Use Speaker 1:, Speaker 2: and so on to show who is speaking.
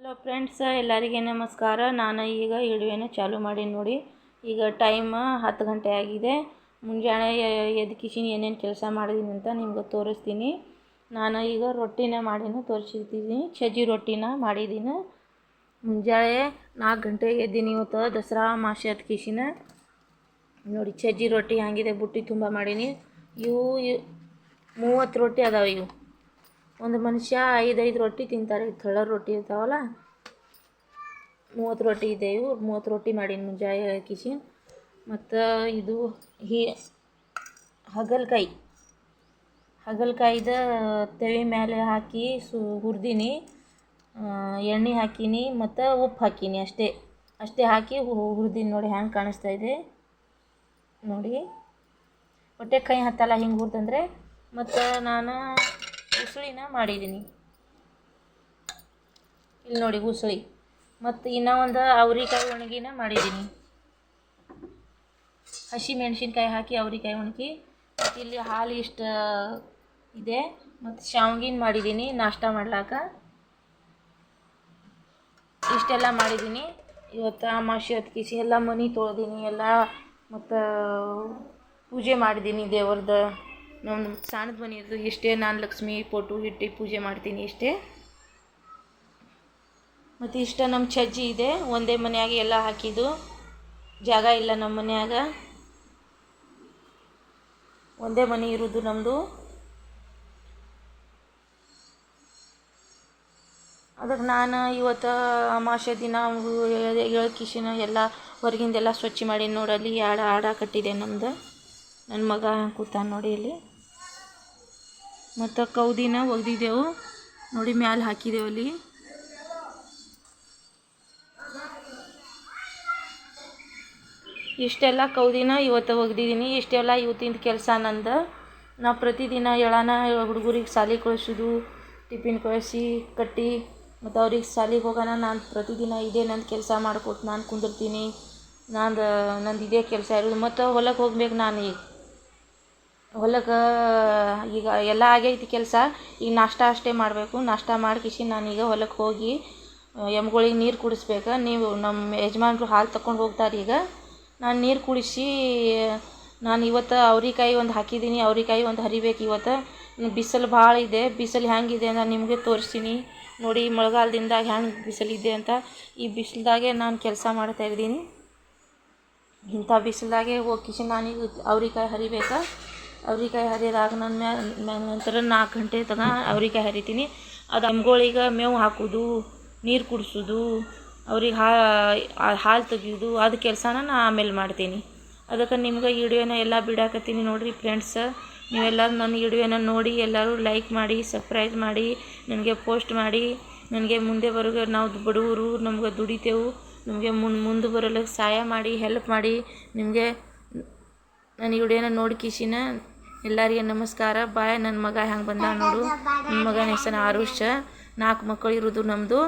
Speaker 1: Hello friends ಎಲ್ಲರಿಗೆ ನಮಸ್ಕಾರ. ನಾನು ಈಗ ಇಡುವೆನ ಚಾಲು ಮಾಡಿ ನೋಡಿ. ಈಗ ಟೈಮ್ ಹತ್ತು ಗಂಟೆ ಆಗಿದೆ. ಮುಂಜಾನೆ ಎದ್ದು ಕಿಶಿನಿ ಏನೇನು ಕೆಲಸ ಮಾಡಿದ್ದೀನಿ ಅಂತ ನಿಮ್ಗೆ ತೋರಿಸ್ತೀನಿ. ನಾನು ಈಗ ರೊಟ್ಟಿನ ಮಾಡಿನ ತೋರಿಸಿರ್ತೀನಿ ಚಜ್ಜಿ ರೊಟ್ಟಿನ ಮಾಡಿದ್ದೀನಿ ಮುಂಜಾನೆ ನಾಲ್ಕು ಗಂಟೆಗೆ ಎದ್ದೀನಿ ಇವತ್ತು ದಸರಾ ಮಾಸೆ ಕಿಶಿನ ನೋಡಿ ಚಜ್ಜಿ ರೊಟ್ಟಿ ಹಾಗಿದೆ ಬುಟ್ಟಿ ತುಂಬ ಮಾಡೀನಿ. ಇವ್- ಮೂವತ್ತು ರೊಟ್ಟಿ ಅದಾವೆ ಇವು. ಒಂದು ಮನುಷ್ಯ ಐದೈದು ರೊಟ್ಟಿ ತಿಂತಾರೆ ತೆಳ್ಳ ರೊಟ್ಟಿ ಇರ್ತಾವಲ್ಲ? ಮೂವತ್ತು ರೊಟ್ಟಿ ಇದೆ ಇವು, ಮೂವತ್ತು ರೊಟ್ಟಿ ಮಾಡೀನಿ ಮುಂಜಾನೆ ಹಾಕಿಸಿ ಮತ್ತು ಇದು ಹೀ ಹಗಲ್ಕಾಯಿ. ಹಗಲ್ಕಾಯಿದ ತೆವಿ ಮೇಲೆ ಹಾಕಿ ಸು ಹುರಿದೀನಿ ಎಣ್ಣೆ ಹಾಕೀನಿ ಮತ್ತು ಉಪ್ಪು ಹಾಕೀನಿ ಅಷ್ಟೇ. ಅಷ್ಟೇ ಹಾಕಿ ಹುರಿದೀನಿ ನೋಡಿ ಹ್ಯಾಂಗೆ ಕಾಣಿಸ್ತಾ ಇದೆ. ನೋಡಿ. ಹೊಟ್ಟೆ ಕೈ ಹತ್ತಲ್ಲ ಹಿಂಗೆ ಹುರಿದಂದ್ರೆ ಮತ್ತು ನಾನು ಉಸುಳಿನ ಮಾಡಿದ್ದೀನಿ ಇಲ್ಲಿ ನೋಡಿ ಉಸುಳಿ. ಮತ್ತು ಇನ್ನೂ ಒಂದು ಅವ್ರಿಕಾಯಿ ಒಣಗಿನ ಮಾಡಿದ್ದೀನಿ ಹಸಿ ಮೆಣಸಿನ್ಕಾಯಿ ಹಾಕಿ ಅವ್ರಿಕಾಯಿ ಒಣಗಿ, ಮತ್ತು ಇಲ್ಲಿ ಹಾಲು ಇಷ್ಟು ಇದೆ. ಮತ್ತು ಶಾವ್ಗಿನ ಮಾಡಿದ್ದೀನಿ ನಾಷ್ಟ ಮಾಡ್ಲಾಕ. ಇಷ್ಟೆಲ್ಲ ಮಾಡಿದ್ದೀನಿ ಇವತ್ತು ಅಮಾಶಿ ಹೊತ್ತು ಕಿಸಿ ಎಲ್ಲ ಮನೆ ತೊಳೆದೀನಿ, ಎಲ್ಲ ಮತ್ತು ಪೂಜೆ ಮಾಡಿದ್ದೀನಿ ದೇವ್ರದ್ದು ನಮ್ಮದು ಸಣ್ಣದ ಮನೆ ಇದ್ದು ಇಷ್ಟೇ ನಾನು ಲಕ್ಷ್ಮಿ ಫೋಟೋ ಇಟ್ಟು ಪೂಜೆ ಮಾಡ್ತೀನಿ ಇಷ್ಟೇ. ಮತ್ತು ಇಷ್ಟ ನಮ್ಮ ಚಜ್ಜಿ ಇದೆ, ಒಂದೇ ಮನೆಯಾಗೆ ಎಲ್ಲ ಹಾಕಿದ್ದು. ಜಾಗ ಇಲ್ಲ ನಮ್ಮ ಮನೆಯಾಗ. ಒಂದೇ ಮನೆ ಇರೋದು ನಮ್ಮದು ಅದಕ್ಕೆ ನಾನು ಇವತ್ತು ಅಮಾವಾಸ್ಯೆ ದಿನ ಕಿಶಿನ ಎಲ್ಲ ಹೊರಗಿಂದೆಲ್ಲ ಸ್ವಚ್ಛ ಮಾಡಿ ನೋಡಲ್ಲಿ, ಆಡ ಆಡ ಕಟ್ಟಿದೆ ನಮ್ದು. ನನ್ನ ಮಗ ಕೂತಾನ ನೋಡಿ ಇಲ್ಲಿ. ಮತ್ತು ಕೌದಿನ ಒಗ್ದಿದ್ದೆವು. ನೋಡಿ ಮ್ಯಾಲೆ ಹಾಕಿದೆವು ಅಲ್ಲಿ. ಇಷ್ಟೆಲ್ಲ ಕೌದಿನ ಇವತ್ತು ಒಗ್ದಿದ್ದೀನಿ. ಇಷ್ಟೆಲ್ಲ ಇವತ್ತಿನ ಕೆಲಸ ನಂದು. ನಾವು ಪ್ರತಿದಿನ ಹೇಳೋಣ ಹುಡುಗರಿಗೆ ಸಾಲಿ ಕಳಿಸೋದು ಟಿಫಿನ್ ಕಳಿಸಿ ಕಟ್ಟಿ. ಮತ್ತು ಅವ್ರಿಗೆ ಶಾಲೆಗೆ ಹೋಗೋಣ ನಾನು ಪ್ರತಿದಿನ ಇದೇ ನನ್ನ ಕೆಲಸ ಮಾಡ್ಕೊಟ್ಟು ನಾನು ಕುಂದಿರ್ತೀನಿ. ನಂದು ನಂದು ಇದೇ ಕೆಲಸ ಇರೋದು. ಮತ್ತು ಹೊಲಕ್ಕೆ ಹೋಗ್ಬೇಕು ನಾನು ಈಗ. ಹೊಲಕ್ಕೆ ಈಗ ಎಲ್ಲ ಆಗೈತಿ ಕೆಲಸ. ಈಗ ನಾಷ್ಟ ಅಷ್ಟೇ ಮಾಡಬೇಕು. ನಾಷ್ಟ ಮಾಡ್ಕಿಸಿ ನಾನೀಗ ಹೊಲಕ್ಕೆ ಹೋಗಿ ಎಮ್ಗಳಿಗೆ ನೀರು ಕುಡಿಸ್ಬೇಕು. ನೀವು ನಮ್ಮ ಯಜಮಾನ್ರು ಹಾಲು ತಕೊಂಡು ಹೋಗ್ತಾರೆ ಈಗ. ನಾನು ನೀರು ಕುಡಿಸಿ, ನಾನು ಇವತ್ತು ಅವ್ರಿಕಾಯಿ ಒಂದು ಹಾಕಿದ್ದೀನಿ ಅವ್ರಿಕಾಯಿ ಒಂದು ಹರಿಬೇಕು ಇವತ್ತು. ಬಿಸಿಲು ಭಾಳ ಇದೆ. ಬಿಸಿಲು ಹೆಂಗಿದೆ ಅಂತ ನಿಮಗೆ ತೋರಿಸ್ತೀನಿ. ನೋಡಿ ಮಳೆಗಾಲದಿಂದ ಹ್ಯಾಂಗೆ ಬಿಸಿಲಿದೆ ಅಂತ. ಈ ಬಿಸಿಲ್ದಾಗೆ ನಾನು ಕೆಲಸ ಮಾಡ್ತಾ ಇದ್ದೀನಿ. ಇಂಥ ಬಿಸಿಲ್ದಾಗೆ ಹೋಗಿ ಕಿಶಿ ನಾನೀಗ ಅವ್ರಿಕಾಯಿ ಹರಿಬೇಕಾ. ಅವ್ರಿಕಾಯಿ ಹರಿದಾದ ನನ್ನ ಮ್ಯಾಲ ನಂತರ ನಾಲ್ಕು ಗಂಟೆ ತನಕ ಅವ್ರಿಕಾಯಿ ಹರಿತೀನಿ. ಅದು ಎಮ್ಗಳಿಗೆ ಮೇವು ಹಾಕೋದು, ನೀರು ಕುಡಿಸೋದು, ಅವ್ರಿಗೆ ಹಾಲು ತೆಗಿಯೋದು, ಅದು ಕೆಲಸನ ನಾ ಆಮೇಲೆ ಮಾಡ್ತೀನಿ. ಅದಕ್ಕೆ ನಿಮ್ಗೆ ವಿಡಿಯೋನ ಎಲ್ಲ ಬಿಡಾಕತ್ತೀನಿ ನೋಡಿರಿ ಫ್ರೆಂಡ್ಸ್. ನೀವೆಲ್ಲರೂ ನನ್ನ ವಿಡಿಯೋನ ನೋಡಿ ಎಲ್ಲರೂ ಲೈಕ್ ಮಾಡಿ ಸಬ್ಸ್ಕ್ರೈಬ್ ಮಾಡಿ, ನನಗೆ ಪೋಸ್ಟ್ ಮಾಡಿ. ನನಗೆ ಮುಂದೆ ಬರೋ ನಾವು ಬಡವರು ನಮ್ಗೆ ದುಡಿತೇವೆ. ನಮಗೆ ಮುಂದೆ ಮುಂದೆ ಬರಲು ಸಹಾಯ ಮಾಡಿ, ಹೆಲ್ಪ್ ಮಾಡಿ. ನಿಮಗೆ ನನ್ನ ವಿಡಿಯೋನ ನೋಡಿ ಕಿಶಿನ ಎಲ್ಲರಿಗೆ ನಮಸ್ಕಾರ. ಬಾಯ್ ನನ್ನ ಮಗ ಹೆಂಗೆ ಬಂದ ನೋಡು. ನನ್ನ ಮಗನ ಹೆಸರು ಆರುಷ. ನಾಲ್ಕು ಮಕ್ಕಳು ಇರೋದು ನಮ್ಮದು